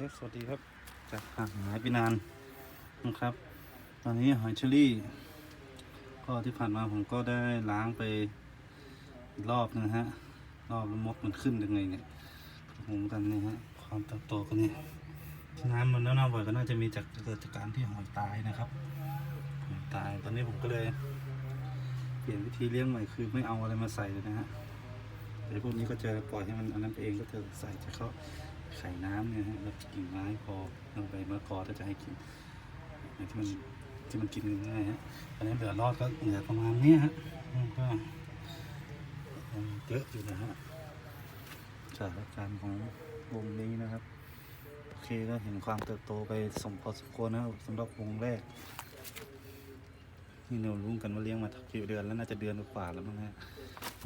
เอฟสวัสดีครับ จากห่างหายไปนานนะครับ ตอนนี้หอยเชอรี่ก็ที่ผ่านมาผมก็ได้ล้างไปรอบนะฮะ รอบแล้วมดมันขึ้นยังไงเนี่ยผมกันเนี่ยฮะ ความเติบโตกันเนี่ยที่น้ำมันเน่าๆบ่อยก็น่าจะมีจากเกิดจากการที่หอยตายนะครับหอยตาย ตอนนี้ผมก็เลยเปลี่ยนวิธีเลี้ยงใหม่คือไม่เอาอะไรมาใส่เลยนะฮะเดี๋ยวพวกนี้ก็จะปล่อยให้มันอันนั้นเองก็จะใส่เฉพาะ ไข่น้ำเนี่ยฮะแล้วกิ่งไม้พอลงไปมะละกอถ้าจะให้กินที่มันที่มันกินง่ายฮะอันนี้เหลือรอดก็เหลือประมาณนี้ฮะก็เยอะอยู่นะฮะสถานการณ์ของวงนี้นะครับ โอเคก็เห็นความเติบโตไปสมพอสมควรนะสำหรับวงแรกนี่เรารู้กันว่าเลี้ยงมากี่เดือนแล้วน่าจะเดือนกว่าแล้วมั้งฮะ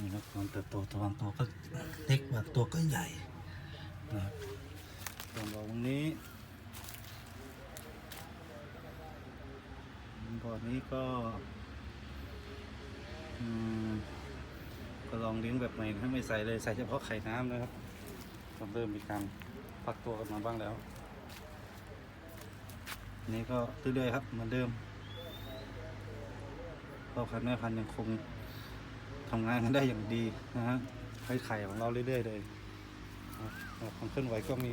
นี่ครับความเติบโตตัวบางตัวก็เล็กบางตัวก็ใหญ่นะครับ รงนี้บ่อนี้ก็ก็ลองเลี้ยงแบบใหม่นะไม่ใส่เลยใส่เฉพาะไข่น้ำนะครับก็เริ่มมีการปักตัวกันมาบ้างแล้วนนี้ก็เรื่อยๆครับเหมือนเดิมพ่อพันธุ์แม่พันธุ์ยังคงทำงานกันได้อย่างดีนะฮะให้ไข่ของเราเรื่อยๆเลยความเคลื่อนไหวก็มี